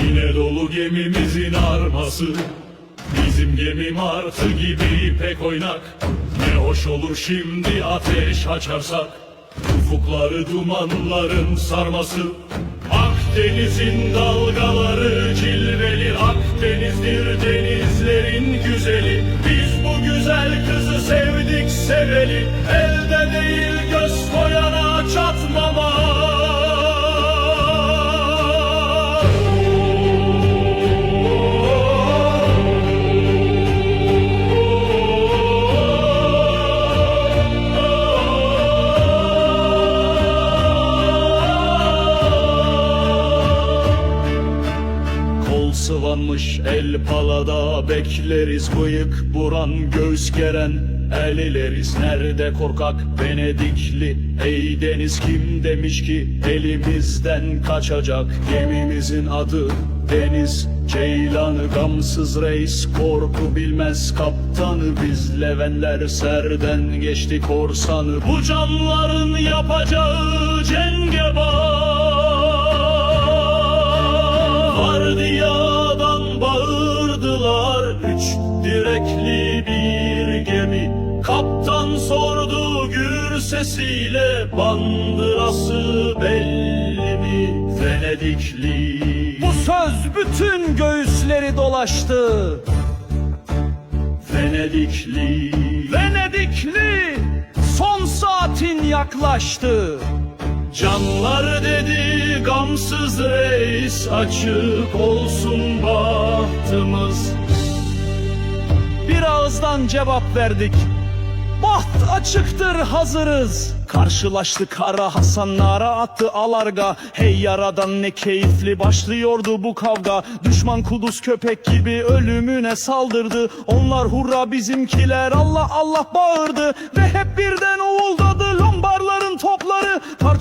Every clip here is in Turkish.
Yine dolu gemimizin arması. Bizim gemi martı gibi pek oynak. Ne hoş olur şimdi ateş açarsak. Ufukları dumanların sarması. Akdeniz'in dalgaları cilveli Akdeniz'dir denizlerin güzeli. Biz bu güzel kızı sevdik seveli. Elde Kol sıvanmış el palada bekleriz bıyık buran göğüs geren. El ileriz nerede korkak Venedikli? Ey deniz kim demiş ki elimizden kaçacak? Gemimizin adı deniz Ceylanı gamsız reis. Korku bilmez kaptanı Biz levenler. Serden geçti korsanı. Bu canların yapacağı cenge direkli bir gemi Kaptan sordu gür sesiyle Bandırası belli mi Venedikli Bu söz bütün göğüsleri dolaştı. Venedikli Venedikli son saatin yaklaştı. Canlar dedi gamsız reis Açık olsun bahtımız Bir ağızdan cevap verdik. Baht açıktır hazırız. Karşılaştık Kara Hasan nara attı alarga Hey yaradan ne keyifli başlıyordu bu kavga Düşman kuduz köpek gibi ölümüne saldırdı Onlar hurra bizimkiler Allah Allah bağırdı Ve hep birden uğuldadı lombarların topları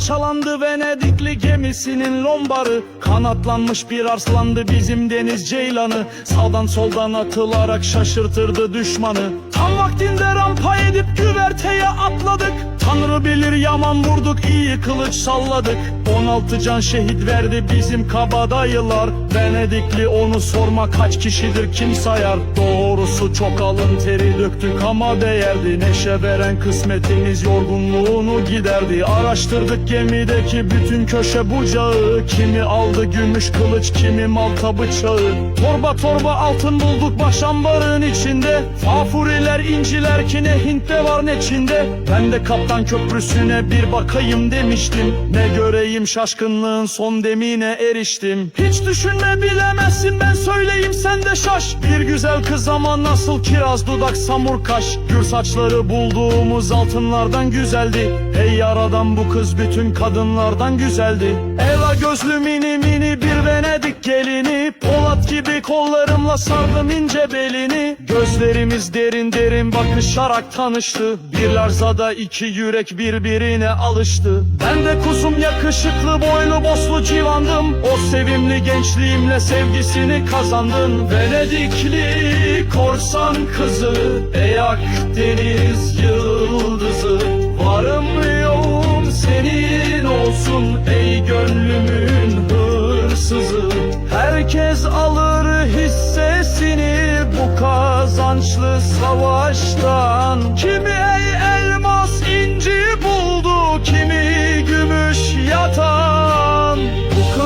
Parçalandı Venedikli gemisinin lombarı. Kanatlanmış bir arslandı bizim deniz ceylanı. Sağdan soldan atılarak şaşırtırdı düşmanı. Tam vaktinde rampa edip güverteye atladık Tanrı bilir yaman vurduk iyi kılıç salladık. 16 can şehit verdi bizim kabadayılar. Venedikli onu sorma kaç kişidir kim sayar? Doğrusu çok alın teri döktük ama değerdi. Neşe veren kısmetimiz yorgunluğunu giderdi. Araştırdık gemideki bütün köşe bucağı. Kimi aldı gümüş kılıç kimi malta bıçağı Torba torba altın bulduk başambarın içinde. Fafuriler inciler ki ne Hint'te var ne Çin'de. Ben de kaptan köprüsüne bir bakayım demiştim. Ne göreyim şaşkınlığın son demine eriştim. Hiç düşünme bilemezsin ben söyleyeyim sen de şaş. Bir güzel kız ama nasıl kiraz dudak samur kaş. Gür saçları bulduğumuz altınlardan güzeldi. Hey yaradan bu kız bütün kadınlardan güzeldi. Ela gözlü mini mini bir Venedik gelini. Polat gibi kollarımla sardım ince belini. Gözlerimiz derin derin bakışarak tanıştı. Bir larzada iki yürek birbirine alıştı. Ben de kuzum yakışıklı boylu boslu civandım. O sevimli gençliğimle sevgisini kazandın. Venedikli korsan kızı Ey Akdeniz yıldızı. Varım yoğum senin olsun ey gönlümün hırsızı. Herkes alır hissesini bu kazançlı savaştan. Kimi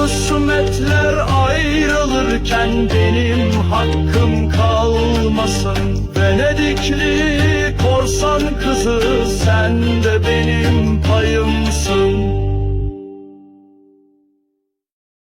husumetler ayrılırken benim hakkım kalmasın. Venedikli korsan kızı sen de benim payımsın.